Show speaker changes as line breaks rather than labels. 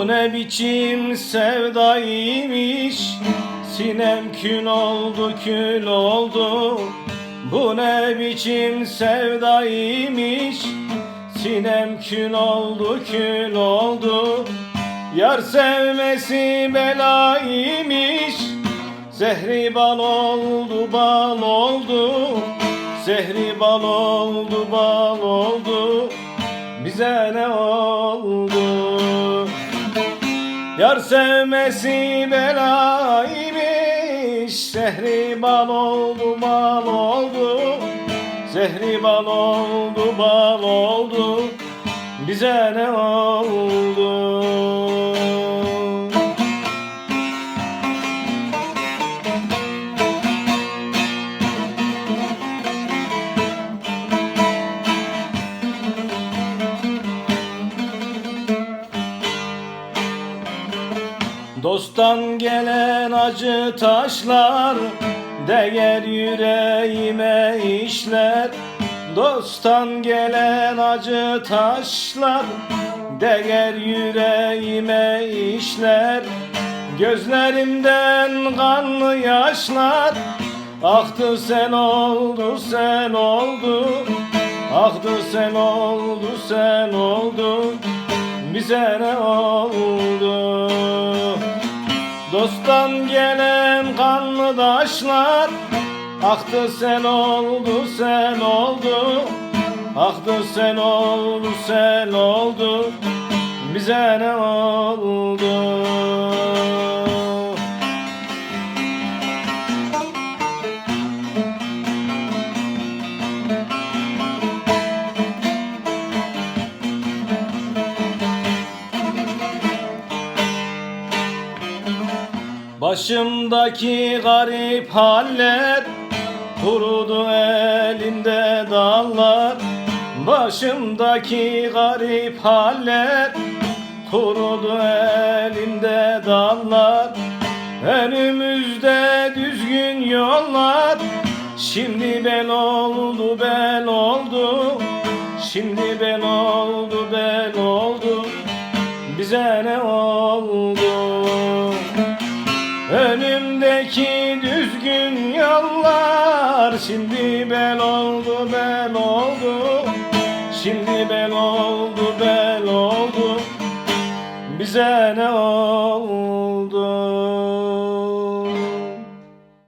Bu ne biçim sevdaymış? Sinem kül oldu kül oldu. Bu ne biçim sevdaymış? Sinem kül oldu kül oldu. Yar sevmesi belaymış. Zehri bal oldu bal oldu. Zehri bal oldu bal oldu. Bize ne oldu Yar sevmesi belaymış. Zehri bal oldu bal oldu. Zehri bal oldu bal oldu. Bize ne oldu Dosttan gelen acı taşlar Değer yüreğime işler. Dosttan gelen acı taşlar Değer yüreğime işler. Gözlerimden kanlı yaşlar Aktı sen oldu sen oldu. Aktı sen oldu sen oldu. Bize ne oldu Dosttan gelen kanlı taşlar Aktı sen oldu sen oldu. Aktı sen oldu sen oldu. Bize ne oldu Başımdaki garip haller Kurudu elimde dallar. Başımdaki garip haller Kurudu elimde dallar. Önümüzde düzgün yollar. Şimdi bel oldu bel oldu. Şimdi bel oldu bel oldu. Bize ne oldu Önümdeki düzgün yollar Şimdi bel oldu bel oldu. Şimdi bel oldu bel oldu. Bize ne oldu